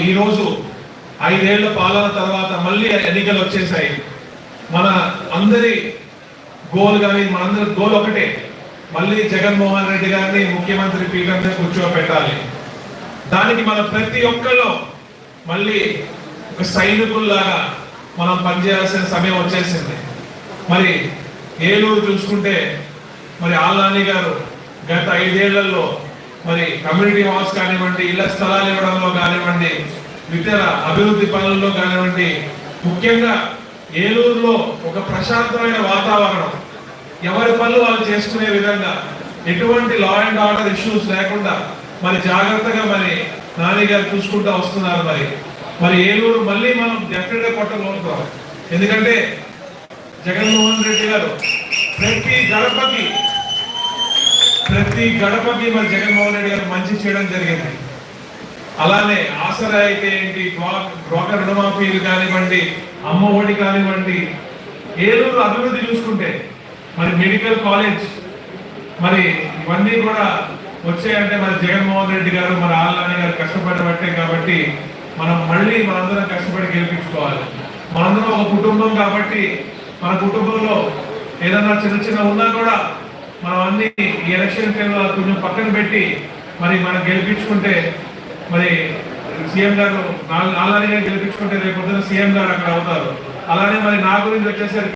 ఈరోజు ఐదేళ్ళ పాలన తర్వాత మళ్ళీ ఎన్నికలు వచ్చేసాయి. మన అందరి గోల్ కానీ మనందరి గోల్ ఒకటే మళ్ళీ జగన్మోహన్ రెడ్డి గారిని ముఖ్యమంత్రి పీఠంగా కూర్చోబెట్టాలి దానికి మనం ప్రతి ఒక్కళ్ళు మళ్ళీ ఒక సైనికుల్లాగా మనం పనిచేయాల్సిన సమయం వచ్చేసింది. మరి ఏలూరు చూసుకుంటే మరి ఆల్నాని గారు గత ఐదేళ్ళలో మరి కమ్యూనిటీ హాల్స్ కానివ్వండి ఇళ్ళ స్థలాలు ఇవ్వడంలో కానివ్వండి ఇతర అభివృద్ధి పనుల్లో కానివ్వండి ముఖ్యంగా ఏలూరులో ఒక ప్రశాంతమైన వాతావరణం. ఎవరి పనులు వాళ్ళు చేసుకునే విధంగా ఎటువంటి లా అండ్ ఆర్డర్ ఇష్యూస్ లేకుండా మరి జాగ్రత్తగా మరి నాన్నగారు చూసుకుంటూ వస్తున్నారు మరి. మరి ఏలూరు మళ్ళీ మనం డెఫినెట్గా కొట్టగలుగుతాం. ఎందుకంటే జగన్మోహన్ రెడ్డి గారు ప్రతి గణపతి ప్రతి గడపకి మరి జగన్మోహన్ రెడ్డి గారు మంచి చేయడం జరిగింది. అలానే ఆసరా అయితే ఏంటి? బ్రోకర్ రుణమాఫీలు కానివ్వండి అమ్మ ఒడి కానివ్వండి ఏలూరు అభివృద్ధి చూసుకుంటే మరి మెడికల్ కాలేజ్ మరి ఇవన్నీ కూడా వచ్చాయంటే మరి జగన్మోహన్ రెడ్డి గారు మన ఆళ్ళని గారు కష్టపడబట్టే కాబట్టి మనం మళ్ళీ మనందరం కష్టపడి గెలిపించుకోవాలి. మనందరం ఒక కుటుంబం కాబట్టి మన కుటుంబంలో ఏదన్నా చిన్న చిన్న ఉన్నా కూడా మనం అన్ని ఈ ఎలక్షన్ టైంలో కొంచెం పక్కన పెట్టి మరి మనం గెలిపించుకుంటే మరి సీఎం గారు ఆల్లాని గారు గెలిపించుకుంటే రేపు పొద్దున సీఎం గారు అక్కడ అవుతారు. అలానే మరి నా గురించి వచ్చేసరికి